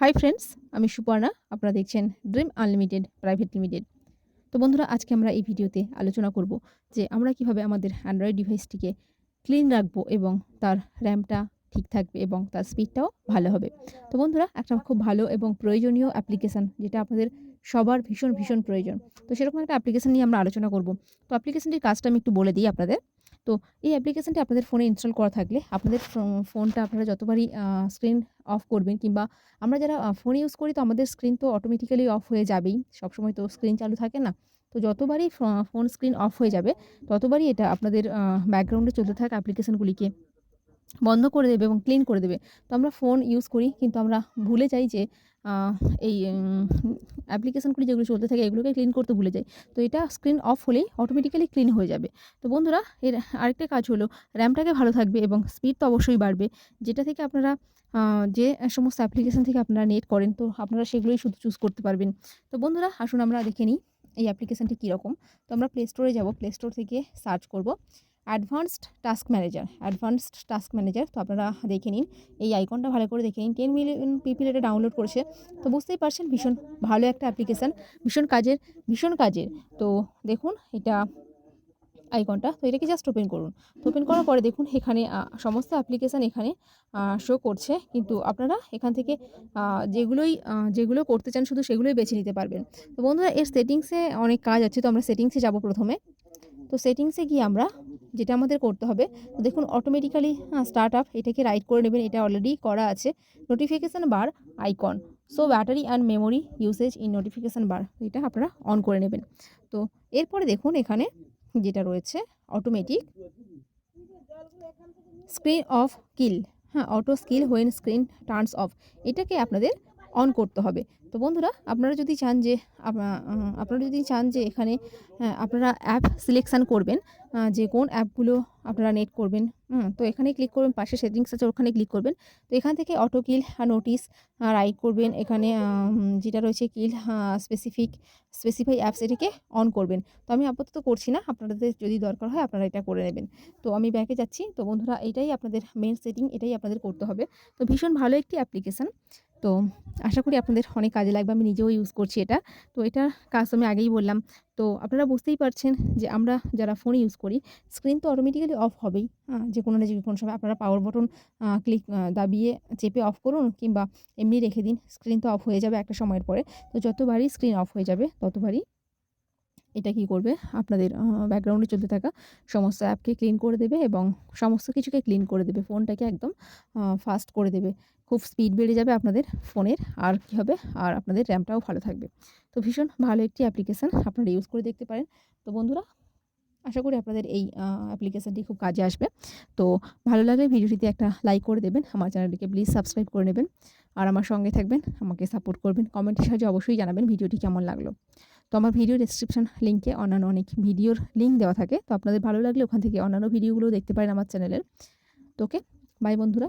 Hi friends আমি সুপর্ণা। আপনারা দেখছেন ড্রিম আনলিমিটেড প্রাইভেট লিমিটেড তো বন্ধুরা, আজকে আমরা এই ভিডিওতে আলোচনা করব যে আমরা কীভাবে আমাদের অ্যান্ড্রয়েড ডিভাইসটিকে ক্লিন রাখব এবং তার র্যামটা ঠিক থাকবে এবং তার স্পিডটাও ভালো হবে। তো বন্ধুরা, একটা খুব ভালো এবং প্রয়োজনীয় অ্যাপ্লিকেশান যেটা আপনাদের সবার ভীষণ ভীষণ প্রয়োজন। তো সেরকম একটা অ্যাপ্লিকেশান নিয়ে আমরা আলোচনা করব। তো অ্যাপ্লিকেশানটির কাজটা আমি একটু বলে দিই আপনাদের। তো এই অ্যাপ্লিকেশানটি আপনাদের ফোনে ইনস্টল করা থাকলে আপনাদের ফোনটা আপনারা যতবারই স্ক্রিন অফ করবেন কিংবা আমরা যারা ফোন ইউজ করি তো আমাদের স্ক্রিন তো অটোমেটিক্যালি অফ হয়ে যাবেই। সবসময় তো স্ক্রিন চালু থাকে না। তো যতবারই ফোন স্ক্রিন অফ হয়ে যাবে, ততবারই এটা আপনাদের ব্যাকগ্রাউন্ডে চলতে থাকা অ্যাপ্লিকেশনগুলিকে বন্ধ করে দেবে এবং ক্লিন করে দেবে। তো আমরা ফোন ইউজ করি, কিন্তু আমরা ভুলে যাই যে এই অ্যাপ্লিকেশানগুলি যেগুলো চলতে থাকে, এগুলোকে ক্লিন করতে ভুলে যাই। তো এটা স্ক্রিন অফ হলেই অটোমেটিক্যালি ক্লিন হয়ে যাবে। তো বন্ধুরা, এর আরেকটা কাজ হলো র্যামটাকে ভালো থাকবে এবং স্পিড তো অবশ্যই বাড়বে। যেটা থেকে আপনারা যে সমস্ত অ্যাপ্লিকেশন থেকে আপনারা নেট করেন, তো আপনারা সেগুলোই শুধু চুজ করতে পারবেন। তো বন্ধুরা, আসুন আমরা দেখে নিই, এই অ্যাপ্লিকেশানটি কীরকম। তো আমরা প্লে স্টোরে যাব প্লে স্টোর থেকে সার্চ করব। Advanced task manager, advanced task manager. তো আপনারা দেখে নিন, এই আইকনটা ভালো করে দেখে নিন। টেন মিলিয়ন পিপিল এটা ডাউনলোড করেছে। তো বুঝতেই পারছেন, ভীষণ ভালো একটা অ্যাপ্লিকেশান, ভীষণ কাজের ভীষণ কাজের। তো দেখুন, এটা আইকনটা, তো এটাকে জাস্ট ওপেন করুন। তো ওপেন করার পরে দেখুন, এখানে সমস্ত অ্যাপ্লিকেশান এখানে শো করছে। কিন্তু আপনারা এখান থেকে যেগুলোই যেগুলো করতে চান, শুধু সেগুলোই বেছে নিতে পারবেন। তো বন্ধুরা, এর সেটিংসে অনেক কাজ আছে। তো আমরা সেটিংসে যাব প্রথমে। তো সেটিংসে গিয়ে আমরা যেটা আমাদের করতে হবে, তো দেখুন অটোমেটিক্যালি স্টার্ট আপ এটাকে রাইট করে নেবেন, এটা অলরেডি করা আছে। Notification bar icon so battery and memory usage in notification bar এটা আপনারা অন করে নেবেন। তো এরপরে দেখুন এখানে যেটা রয়েছে অটোমেটিক স্ক্রিন অফ কিল হ্যাঁ auto skill when screen turns off এটাকে আপনাদের অন করতে হবে। তো বন্ধুরা, আপনারা যদি চান যে, আপনা- আপনারা যদি চান যে এখানে আপনারা অ্যাপ সিলেকশান করবেন যে কোন অ্যাপগুলো আপনারা নেট করবেন তো এখানে ক্লিক করবেন, পাশে সেটিংস আছে, ওখানে ক্লিক করবেন। তো এখান থেকে অটো কিল নোটিস রাইট করবেন, এখানে যেটা রয়েছে কিল স্পেসিফিক স্পেসিফাই অ্যাপস এটাকে অন করবেন। তো আমি আপাতত করছি না, আপনাদের যদি দরকার হয় আপনারা এটা করে নেবেন। তো আমি ব্যাকে যাচ্ছি, তো বন্ধুরা, এটাই আপনাদের মেন সেটিং এটাই আপনাদের করতে হবে। তো ভীষণ ভালো একটি অ্যাপ্লিকেশান তো আশা করি আপনাদের অনেক কাজে লাগবে, আমি নিজেও ইউজ করছি এটা। তো এটা কাজ আমি আগেই বললাম। তো আপনারা বুঝতেই পারছেন যে আমরা যারা ফোন ইউজ করি স্ক্রিন তো অটোমেটিক্যালি অফ হবেই। যে কোনো না যে কোনো সময় আপনারা পাওয়ার বটন ক্লিক দাবিয়ে চেপে অফ করুন কিংবা এমনি রেখে দিন স্ক্রিন তো অফ হয়ে যাবে একটা সময়ের পরে। তো যতবারই স্ক্রিন অফ হয়ে যাবে, ততবারই এটা কি করবে? আপনাদের ব্যাকগ্রাউন্ডে চলতে থাকা সমস্ত অ্যাপকে ক্লিন করে দেবে এবং সমস্ত কিছুকে ক্লিন করে দেবে। ফোনটাকে একদম ফাস্ট করে দেবে। খুব স্পিড বেড়ে যাবে আপনাদের ফোনের, আর কি হবে? আর আপনাদের র্যামটাও ভালো থাকবে। তো ভীষণ ভালো একটি অ্যাপ্লিকেশান আপনারা ইউজ করে দেখতে পারেন। তো বন্ধুরা, আশা করি আপনাদের এই অ্যাপ্লিকেশানটি খুব কাজে আসবে। তো ভালো লাগলে ভিডিওটিতে একটা লাইক করে দেবেন, আমার চ্যানেলটিকে প্লিজ সাবস্ক্রাইব করে নেবেন। আর আমার সঙ্গে থাকবেন, আমাকে সাপোর্ট করবেন। কমেন্টের সাহায্যে অবশ্যই জানাবেন ভিডিওটি কেমন লাগল। তো আমার ভিডিও ডিসক্রিপশন লিঙ্কে অন্যান্য অনেক ভিডিওর লিঙ্ক দেওয়া থাকে। তো আপনাদের ভালো লাগলে ওখান থেকে অন্যান্য ভিডিওগুলো দেখতে পারেন আমার চ্যানেলের তো ওকে বাই বন্ধুরা।